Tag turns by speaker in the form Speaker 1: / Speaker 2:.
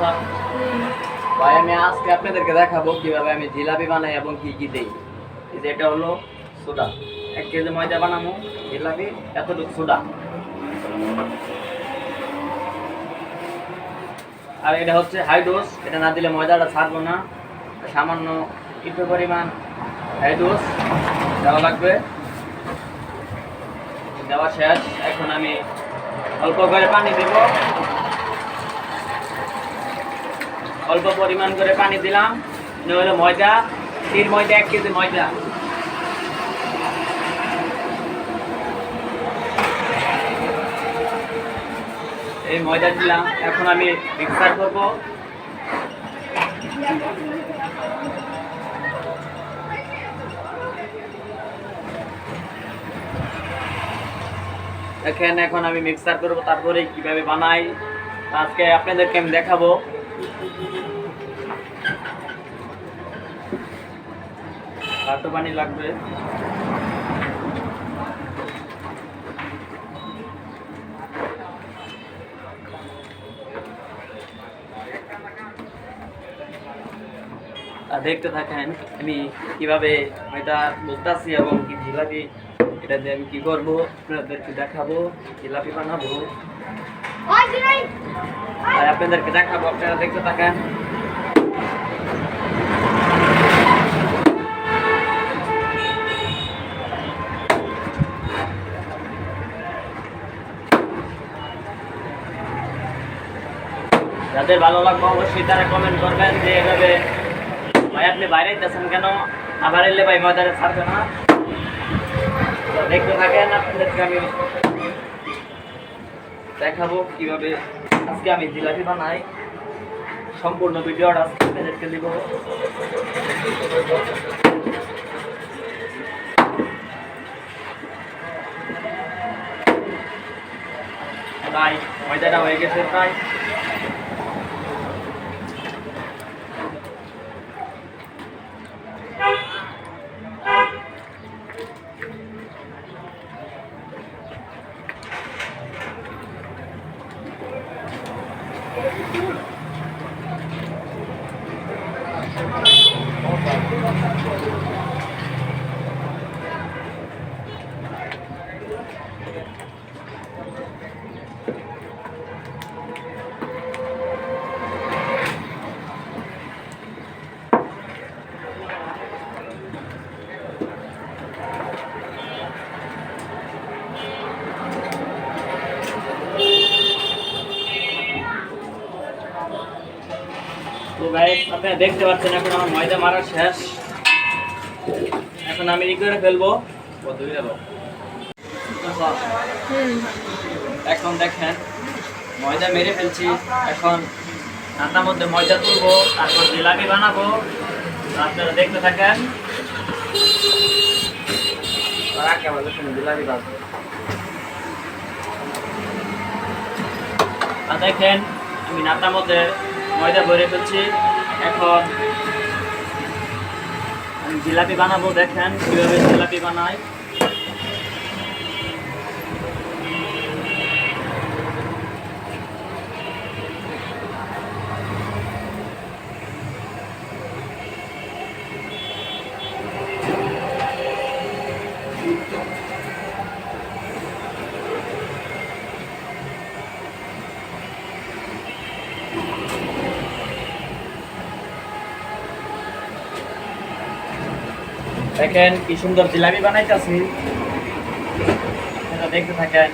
Speaker 1: বাসা ভাই, আমি আজকে আপনাদেরকে দেখাবো কীভাবে আমি জিলাপি বানাই এবং কি কি দেই। যে এটা হলো সোডা। এক কেজি ময়দা বানাবো জিলাপি, এতটুকু সোডা। আর এটা হচ্ছে হাইডোস এটা না দিলে ময়দাটা ছাড়বো না। সামান্য কিছু পরিমাণ হাইডোস দেওয়া লাগবে। দেওয়া শেষ। এখন আমি অল্প করে পানি দেব। অল্প পরিমাণ করে পানি দিলাম হলো ময়দা তিন ময়দা, এক কেজি ময়দা। এই ময়দা দিলাম, এখন আমি মিক্সার করব। দেখেন, এখন আমি মিক্সার করব, তারপরে কীভাবে বানাই, আজকে আপনাদেরকে আমি দেখাবো। কত পানি লাগবে দেখতে থাকেন আমি কীভাবে এটা বুঝতেছি এবং কি জিলাপি এটা দিয়ে আমি কি করব আপনাদেরকে দেখাবো জিলাপি বানাবো। আর আপনাদেরকে দেখাবো আপনারা দেখতে থাকেন। যাদের ভালো লাগবে অবশ্যই তারা কমেন্ট করবেন যে এভাবে ভাই আপনি বাইরে যাচ্ছেন কেন? আবার এলে ভাই ময়দারে ছাড়বে না। দেখতে থাকেন আপনাদেরকে আমি দেখাবো কীভাবে আজকে আমি জিলাপি বানাই। সম্পূর্ণ ভিডিওটা আজকে আপনাদেরকে দিব। তাই ময়দাটা হয়ে গেছে প্রায়। Thank you. তো গাইস আপনারা দেখতে পাচ্ছেন এখন আমার ময়দা মারা শেষ। এখন আমি ই করে ফেলব? এখন দেখেন, ময়দা মেরে ফেলছি। এখন আটার মধ্যে ময়দা তুলবো, তারপর জিলাপি বানাবো। আপনারা দেখতে থাকেন। দেখেন, আমি নাতার মধ্যে ময়দা ভরে ফেলছি। এখন জিলাপি বানাবো দেখেন কীভাবে জিলাপি বানাই দেখেন কি সুন্দর জিলাপি বানাইতেছি। দেখতে থাকেন।